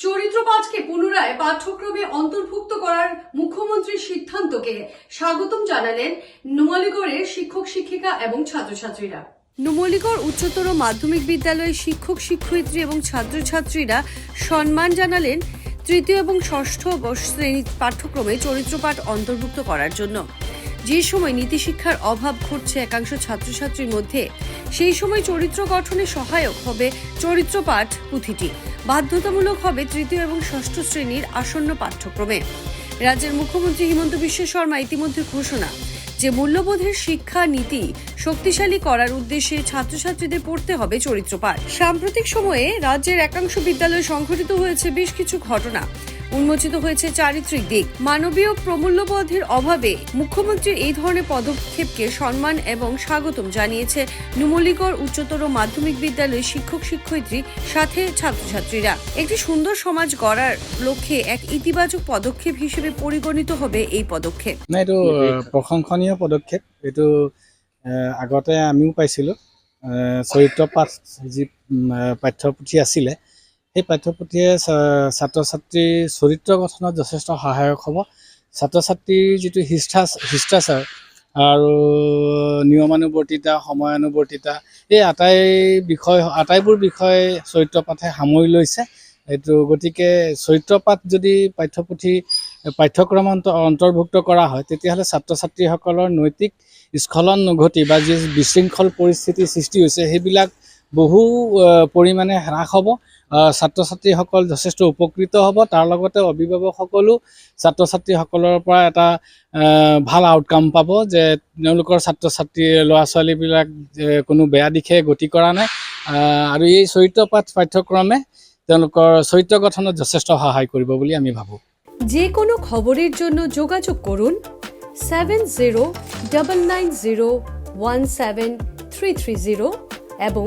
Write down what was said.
চরিত্র পাঠকে পুনরায় পাঠ্যক্রমে অন্তর্ভুক্ত করার মুখ্যমন্ত্রীর সিদ্ধান্তকে স্বাগতম জানালেন নুমালিগড়ের শিক্ষক শিক্ষিকা এবং ছাত্রছাত্রীরা। নুমলিগড় উচ্চতর মাধ্যমিক বিদ্যালয়ের শিক্ষক শিক্ষয়িত্রী এবং ছাত্রছাত্রীরা সম্মান জানালেন তৃতীয় এবং ষষ্ঠ শ্রেণি পাঠ্যক্রমে চরিত্রপাঠ অন্তর্ভুক্ত করার জন্য। যে সময় নীতিশিক্ষার অভাব ঘটছে একাংশ ছাত্রছাত্রীর মধ্যে, সেই সময় চরিত্র গঠনে সহায়ক হবে চরিত্রপাঠ পুঁথিটি। বাধ্যতামূলক হবে তৃতীয় এবং ষষ্ঠ শ্রেণির আসন্ন পাঠ্যক্রমে। রাজ্যের মুখ্যমন্ত্রী হিমন্ত বিশ্ব শর্মা ইতিমধ্যে ঘোষণা যে মূল্যবোধের শিক্ষা নীতি শক্তিশালী করার উদ্দেশ্যে ছাত্রছাত্রীদের পড়তে হবে চরিত্রপাঠ। সাম্প্রতিক সময়ে রাজ্যের একাংশ বিদ্যালয়ে সংঘটিত হয়েছে বেশ কিছু ঘটনা। উন্মোচিত হয়েছে চারিত্রিক দিক। মানবীয় প্রমূল্যবোধের অভাবে মুখ্যমন্ত্রীর এই ধরনের পদক্ষেপকে সম্মান এবং স্বাগতম জানিয়েছে নুমলিগড় উচ্চতর মাধ্যমিক বিদ্যালয়ের শিক্ষক শিক্ষয়িত্রী সাথে ছাত্রছাত্রীরা। একটি সুন্দর সমাজ গড়ার লক্ষ্যে এক ইতিবাচক পদক্ষেপ হিসেবে পরিগণিত হবে এই পদক্ষেপ। না এইটো আহ, প্ৰশংসনীয় পদক্ষেপ। এইটো আহ, আগতে আমিও পাইছিলোঁ। আহ, চৰিত্ৰ পাঠ যি উম, আহ, পাঠ্যপুথি আছিলে সেই পাঠ্যপুথিয়ে ছাত্ৰ ছাত্ৰীৰ চৰিত্ৰ গঠনত যথেষ্ট সহায়ক হ'ব। ছাত্ৰ ছাত্ৰীৰ যিটো শিষ্টা শিষ্টাচাৰ আৰু নিয়মানুৱৰ্তিতা, সময়ানুৱৰ্তিতা, এই আটাই বিষয়, আটাইবোৰ বিষয় চৰিত্ৰ পাঠে সামৰি লৈছে। এইটো গতিকে চৰিত্ৰপাঠ যদি পাঠ্যপুথি পাঠ্যক্ৰম অন্ত- অন্তৰ্ভুক্ত কৰা হয়, তেতিয়াহ'লে ছাত্ৰ ছাত্ৰীসকলৰ নৈতিক স্খলন নঘটি বা যি বিশৃংখল পৰিস্থিতিৰ সৃষ্টি হৈছে, সেইবিলাক বহু পৰিমাণে হ্ৰাস হ'ব। ছাত্ৰ ছাত্ৰীসকল যথেষ্ট উপকৃত হ'ব। তাৰ লগতে অভিভাৱকসকলো ছাত্ৰ ছাত্ৰীসকলৰ পৰা এটা ভালো আউটকাম পাব যে তেওঁলোকৰ ছাত্ৰ ছাত্ৰী ল'ৰা ছোৱালীবিলাক কোনো বেয়া দিশে গতি কৰা নাই। আৰু এই চৰিত্ৰ পাঠ পাঠ্যক্ৰমে তেওঁলোকৰ চৰিত্ৰ গঠনত যথেষ্ট সহায় কৰিব বুলি আমি ভাবোঁ। যে কোনো খবরের জন্য যোগাযোগ করুন seven zero double nine zero one seven three three zero এবং